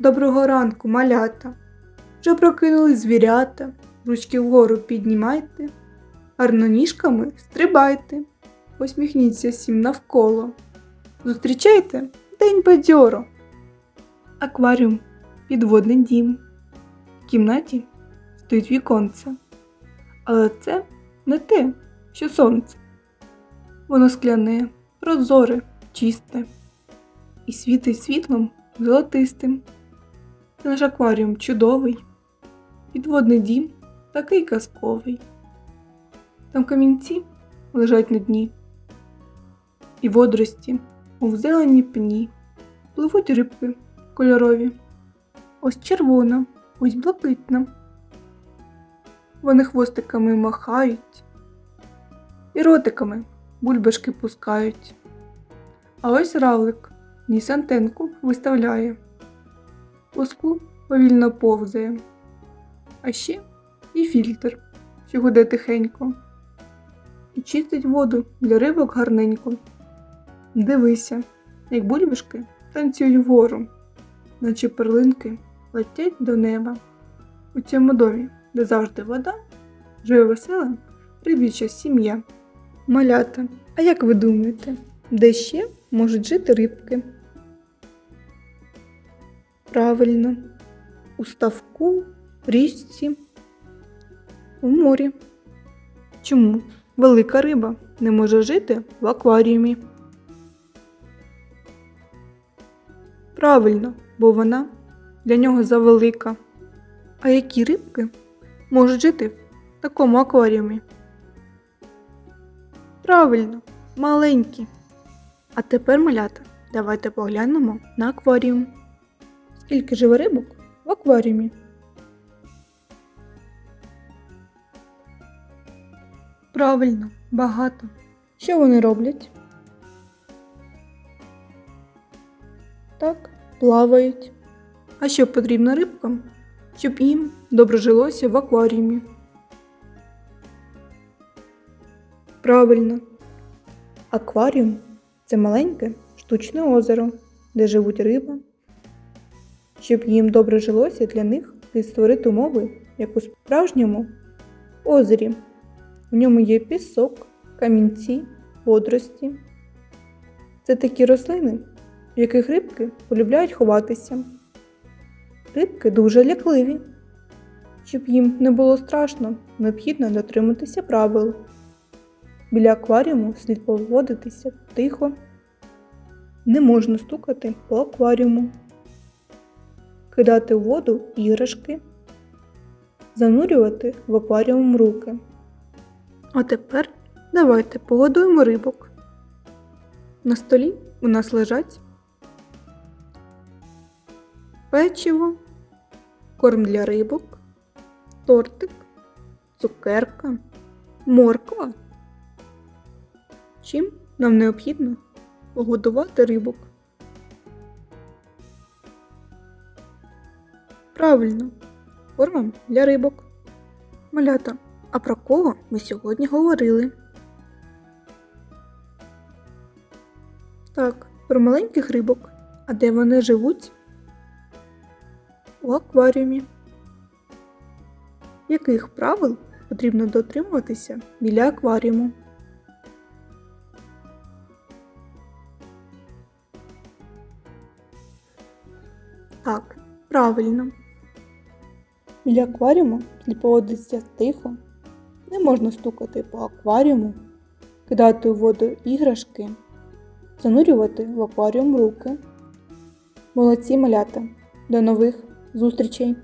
Доброго ранку, малята. Вже прокинули звірята, ручки вгору піднімайте, гарно ніжками стрибайте, посміхніться всім навколо. Зустрічайте день бадьоро. Акваріум підводний дім. В кімнаті стоїть віконце. Але це не те, що сонце. Воно скляне, прозоре, чисте і світить світлом золотистим. Наш акваріум чудовий, підводний дім такий казковий. Там камінці лежать на дні, і водорості, мов зелені пні, пливуть рибки кольорові. Ось червона, ось блакитна. Вони хвостиками махають і ротиками бульбашки пускають. А ось равлик ніс антенку виставляє. Воску повільно повзає. А ще і фільтр, що гуде тихенько. І чистить воду для рибок гарненько. Дивися, як бульбашки танцюють вгору, наче перлинки летять до неба. У цьому домі, де завжди вода, живе весела рибіча сім'я. Малята, а як ви думаєте, де ще можуть жити рибки? Правильно, у ставку, річці, у морі. Чому велика риба не може жити в акваріумі? Правильно, бо вона для нього завелика. А які рибки можуть жити в такому акваріумі? Правильно, маленькі. А тепер, малята, давайте поглянемо на акваріум. Скільки живе рибок в акваріумі? Правильно, багато. Що вони роблять? Так, плавають. А що потрібно рибкам, щоб їм добре жилося в акваріумі? Правильно. Акваріум це маленьке штучне озеро, де живуть риби. Щоб їм добре жилося, для них слід створити умови, як у справжньому озері. В ньому є пісок, камінці, водорості. Це такі рослини, в яких рибки полюбляють ховатися. Рибки дуже лякливі. Щоб їм не було страшно, необхідно дотриматися правил. Біля акваріуму слід поводитися тихо. Не можна стукати по акваріуму, кидати в воду іграшки, занурювати в акваріум руки. А тепер давайте погодуємо рибок. На столі у нас лежать печиво, корм для рибок, тортик, цукерка, морква. Чим нам необхідно погодувати рибок? Правильно, кормом для рибок. Малята, а про кого ми сьогодні говорили? Так, про маленьких рибок. А де вони живуть? У акваріумі. Яких правил потрібно дотримуватися біля акваріуму? Так, правильно. Біля акваріуму слід поводитися тихо. Не можна стукати по акваріуму, кидати у воду іграшки, занурювати в акваріум руки. Молодці малята! До нових зустрічей!